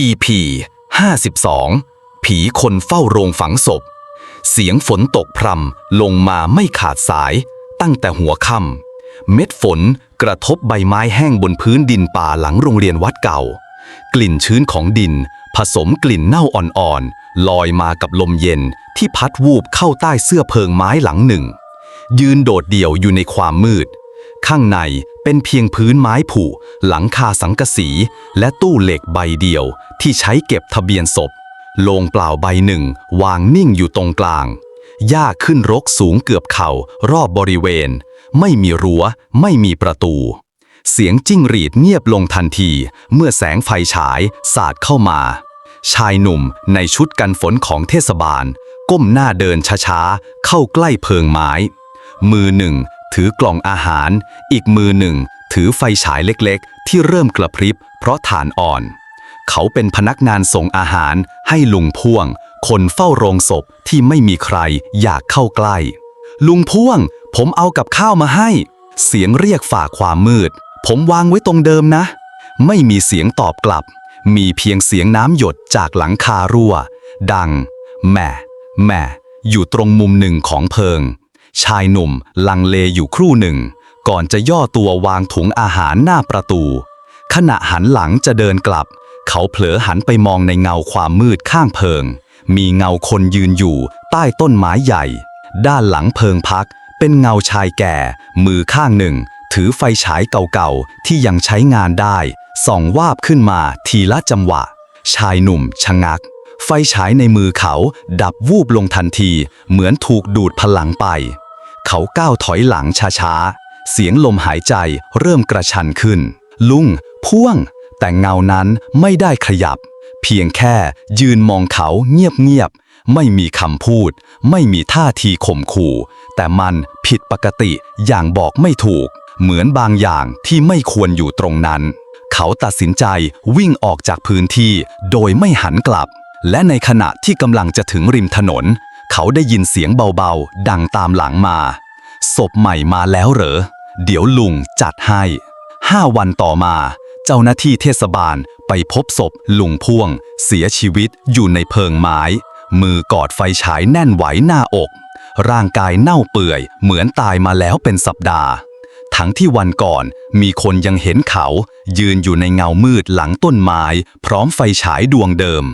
EP 52 ผีคนเฝ้าโรงฝังศพ เสียงฝนตกพรำลงมาไม่ขาดสายตั้งแต่หัวค่ำเม็ดฝนกระทบใบไม้แห้งบนพื้นดินป่าหลังโรงเรียนวัดเก่า กลิ่นชื้นของดิน ผสมกลิ่นเน่าอ่อนๆลอยมากับลมเย็นที่พัดวูบเข้าใต้เสื้อเพิงไม้หลังหนึ่ง ยืนโดดเดี่ยวอยู่ในความมืด ข้างใน เป็นเพียงพื้นไม้ผุ หลังคาสังกะสี และตู้เหล็กใบเดียวที่ใช้เก็บทะเบียนศพ โลงเปล่าใบหนึ่ง วางนิ่งอยู่ตรงกลาง หญ้าขึ้นรกสูงเกือบเข่ารอบบริเวณ ไม่มีรั้ว ไม่มีประตู เสียงจิ้งหรีดเงียบลงทันที เมื่อแสงไฟฉายสาดเข้ามา ชายหนุ่มในชุดกันฝนของเทศบาล ก้มหน้าเดินช้าๆ เข้าใกล้เพิงไม้มือหนึ่ง ถือกล่องอาหาร อีกมือหนึ่ง ถือไฟฉายเล็กๆ ที่เริ่มกระพริบ เพราะฐานอ่อน เขาเป็นพนักงานส่งอาหารให้ลุงพ่วง คนเฝ้าโรงศพที่ไม่มีใครอยากเข้าใกล้ ลุงพ่วง ผมเอากับข้าวมาให้ เสียงเรียกฝ่าความมืด ผมวางไว้ตรงเดิมนะ ไม่มีเสียงตอบกลับ มีเพียงเสียงน้ำหยดจากหลังคารั่ว ดังแหม่แหม่อยู่ตรงมุมหนึ่งของเพิง ชายหนุ่มลังเลอยู่ครู่หนึ่ง ก่อนจะย่อตัววางถุงอาหารหน้าประตู ขณะหันหลังจะเดินกลับ เขาเผลอหันไปมองในเงาความมืดข้างเพิง มีเงาคนยืนอยู่ ใต้ต้นไม้ใหญ่ ด้านหลังเพิงพัก เป็นเงาชายแก่ มือข้างหนึ่ง ถือไฟฉายเก่าๆ ที่ยังใช้งานได้ ส่องวาบขึ้นมาทีละจังหวะ ชายหนุ่มชะงักไฟฉายในมือเขาดับวูบลงทันที เหมือนถูกดูดพลังไป เขาก้าวถอยหลังช้าๆ เสียงลมหายใจเริ่มกระชันขึ้น ลุง พ่วง แต่เงานั้นไม่ได้ขยับ เพียงแค่ยืนมองเขาเงียบๆ ไม่มีคำพูด ไม่มีท่าทีข่มขู่ แต่มันผิดปกติอย่างบอกไม่ถูก เหมือนบางอย่างที่ไม่ควรอยู่ตรงนั้น เขาตัดสินใจวิ่งออกจากพื้นที่โดยไม่หันกลับ และในขณะที่กำลังจะถึงริมถนน เขาได้ยินเสียงเบาๆ ดังตามหลังมา ศพใหม่มาแล้วเหรอ เดี๋ยวลุงจัดให้ ห้าวันต่อมา เจ้าหน้าที่เทศบาลไปพบศพลุงพ่วง เสียชีวิตอยู่ในเพิงไม้ มือกอดไฟฉายแน่นไหวหน้าอก ร่างกายเน่าเปื่อย เหมือนตายมาแล้วเป็นสัปดาห์ ทั้งที่วันก่อนมีคนยังเห็นเขา ยืนอยู่ในเงามืดหลังต้นไม้ พร้อมไฟฉายดวงเดิม